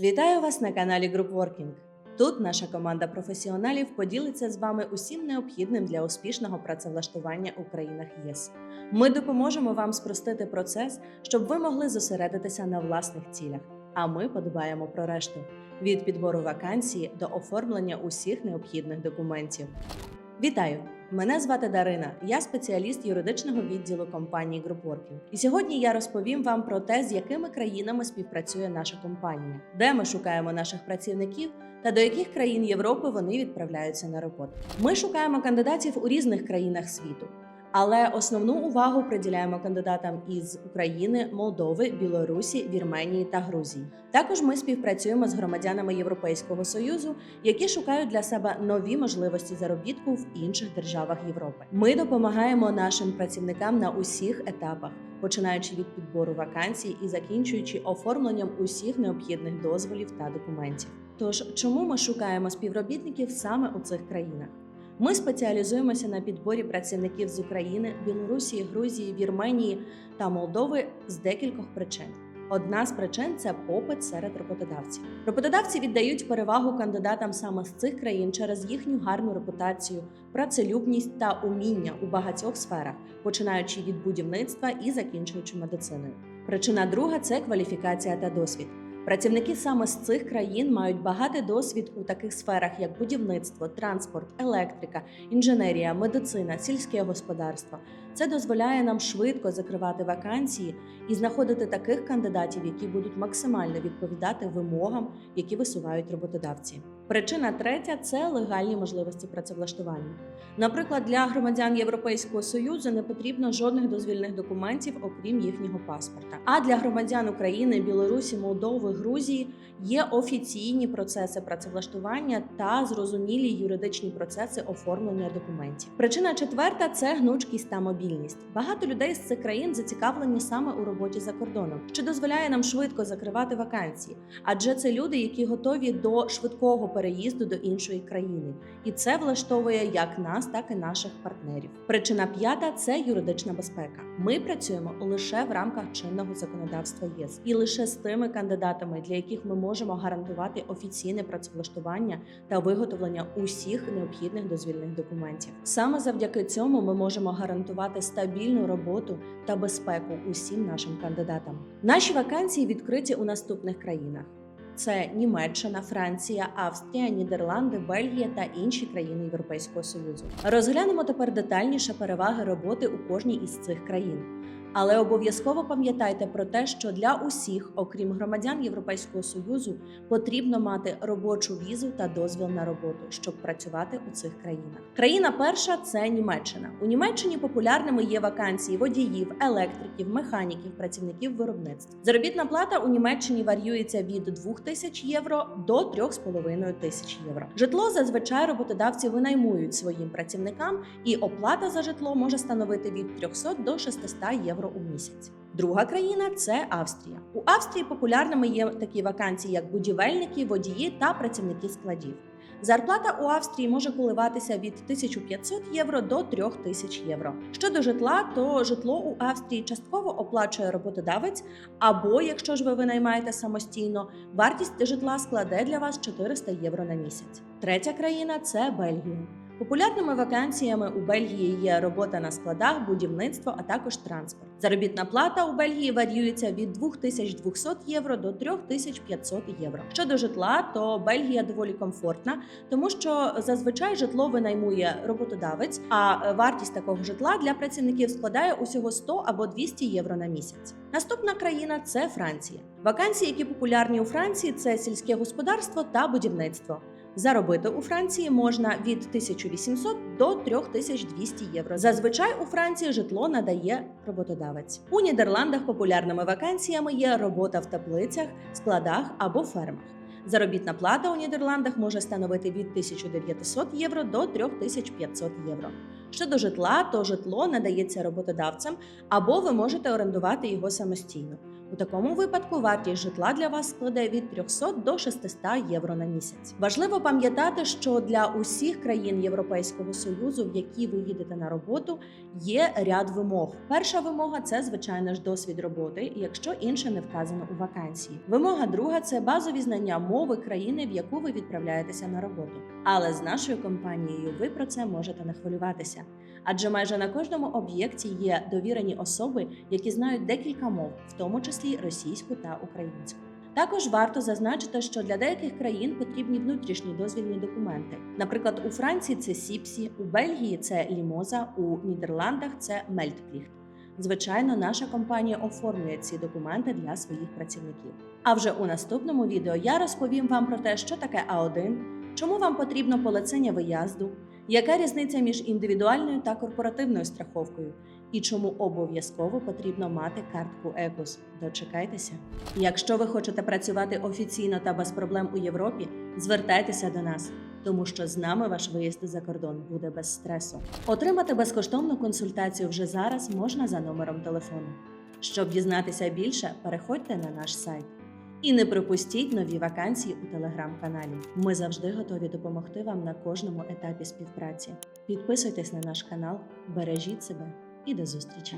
Вітаю вас на каналі Group Working. Тут наша команда професіоналів поділиться з вами усім необхідним для успішного працевлаштування у країнах ЄС. Ми допоможемо вам спростити процес, щоб ви могли зосередитися на власних цілях. А ми подбаємо про решту від підбору вакансії до оформлення усіх необхідних документів. Вітаю! Мене звати Дарина. Я спеціаліст юридичного відділу компанії Group І сьогодні я розповім вам про те, з якими країнами співпрацює наша компанія, де ми шукаємо наших працівників та до яких країн Європи вони відправляються на роботу. Ми шукаємо кандидатів у різних країнах світу. Але основну увагу приділяємо кандидатам із України, Молдови, Білорусі, Вірменії та Грузії. Також ми співпрацюємо з громадянами Європейського союзу, які шукають для себе нові можливості заробітку в інших державах Європи. Ми допомагаємо нашим працівникам на усіх етапах, починаючи від підбору вакансій і закінчуючи оформленням усіх необхідних дозволів та документів. Тож, чому ми шукаємо співробітників саме у цих країнах? Ми спеціалізуємося на підборі працівників з України, Білорусі, Грузії, Вірменії та Молдови з декількох причин. Одна з причин це попит серед роботодавців. Роботодавці віддають перевагу кандидатам саме з цих країн через їхню гарну репутацію, працелюбність та уміння у багатьох сферах, починаючи від будівництва і закінчуючи медициною. Причина друга це кваліфікація та досвід. Працівники саме з цих країн мають багатий досвід у таких сферах, як будівництво, транспорт, електрика, інженерія, медицина, сільське господарство. Це дозволяє нам швидко закривати вакансії і знаходити таких кандидатів, які будуть максимально відповідати вимогам, які висувають роботодавці. Причина третя це легальні можливості працевлаштування. Наприклад, для громадян Європейського союзу не потрібно жодних дозвільних документів, окрім їхнього паспорта. А для громадян України, Білорусі, Молдови, Грузії є офіційні процеси працевлаштування та зрозумілі юридичні процеси оформлення документів. Причина четверта це гнучкість та мобільність. Багато людей з цих країн зацікавлені саме у роботі за кордоном, що дозволяє нам швидко закривати вакансії, адже це люди, які готові до швидкого переїзду до іншої країни, і це влаштовує як нас, так і наших партнерів. Причина п'ята це юридична безпека. Ми працюємо лише в рамках чинного законодавства ЄС і лише з тими кандидатами, для яких ми можемо гарантувати офіційне працевлаштування та виготовлення усіх необхідних дозвільних документів. Саме завдяки цьому ми можемо гарантувати стабільну роботу та безпеку усім нашим кандидатам. Наші вакансії відкриті у наступних країнах. Це Німеччина, Франція, Австрія, Нідерланди, Бельгія та інші країни Європейського союзу. Розглянемо тепер детальніше переваги роботи у кожній із цих країн. Але обов'язково пам'ятайте про те, що для усіх, окрім громадян Європейського союзу, потрібно мати робочу візу та дозвіл на роботу, щоб працювати у цих країнах. Країна перша це Німеччина. У Німеччині популярними є вакансії водіїв, електриків, механіків, працівників виробництв. Заробітна плата у Німеччині варіюється від 2 тисяч євро до 3,5 тисяч євро. Житло зазвичай роботодавці винаймують своїм працівникам, і оплата за житло може становити від 300 до 600 євро у місяць. Друга країна це Австрія. У Австрії популярними є такі вакансії, як будівельники, водії та працівники складів. Зарплата у Австрії може коливатися від 1500 євро до 3000 євро. Щодо житла, то житло у Австрії частково оплачує роботодавець, або якщо ж ви винаймаєте самостійно, вартість житла складе для вас 400 євро на місяць. Третя країна це Бельгія. Популярними вакансіями у Бельгії є робота на складах, будівництво, а також транспорт. Заробітна плата у Бельгії варіюється від 2200 євро до 3500 євро. Щодо житла, то Бельгія доволі комфортна, тому що зазвичай житло винаймує роботодавець, а вартість такого житла для працівників складає усього 100 або 200 євро на місяць. Наступна країна це Франція. Вакансії, які популярні у Франції, це сільське господарство та будівництво. Заробити у Франції можна від 1800 до 3200 євро. Зазвичай у Франції житло надає роботодавець. У Нідерландах популярними вакансіями є робота в теплицях, складах або фермах. Заробітна плата у Нідерландах може становити від 1900 євро до 3500 євро. Щодо житла, то житло надається роботодавцям або ви можете орендувати його самостійно. У такому випадку вартість житла для вас складе від 300 до 600 євро на місяць. Важливо пам'ятати, що для усіх країн Європейського союзу, в які ви їдете на роботу, є ряд вимог. Перша вимога це звичайно ж досвід роботи, якщо інше не вказано у вакансії. Вимога друга це базові знання мови країни, в яку ви відправляєтеся на роботу. Але з нашою компанією ви про це можете не хвилюватися. Адже майже на кожному об'єкті є довірені особи, які знають декілька мов, в тому числі російську та українську. Також варто зазначити, що для деяких країн потрібні внутрішні дозвільні документи. Наприклад, у Франції це Сіпсі, у Бельгії це Лімоза, у Нідерландах це Мельтпліхт. Звичайно, наша компанія оформлює ці документи для своїх працівників. А вже у наступному відео я розповім вам про те, що таке А1, чому вам потрібно полицення виїзду, яка різниця між індивідуальною та корпоративною страховкою, і чому обов'язково потрібно мати картку ЕКОС. Дочекайтеся. Якщо ви хочете працювати офіційно та без проблем у Європі, звертайтеся до нас, тому що з нами ваш виїзд за кордон буде без стресу. Отримати безкоштовну консультацію вже зараз можна за номером телефону. Щоб дізнатися більше, переходьте на наш сайт. І не пропустіть нові вакансії у телеграм-каналі. Ми завжди готові допомогти вам на кожному етапі співпраці. Підписуйтесь на наш канал, бережіть себе і до зустрічі!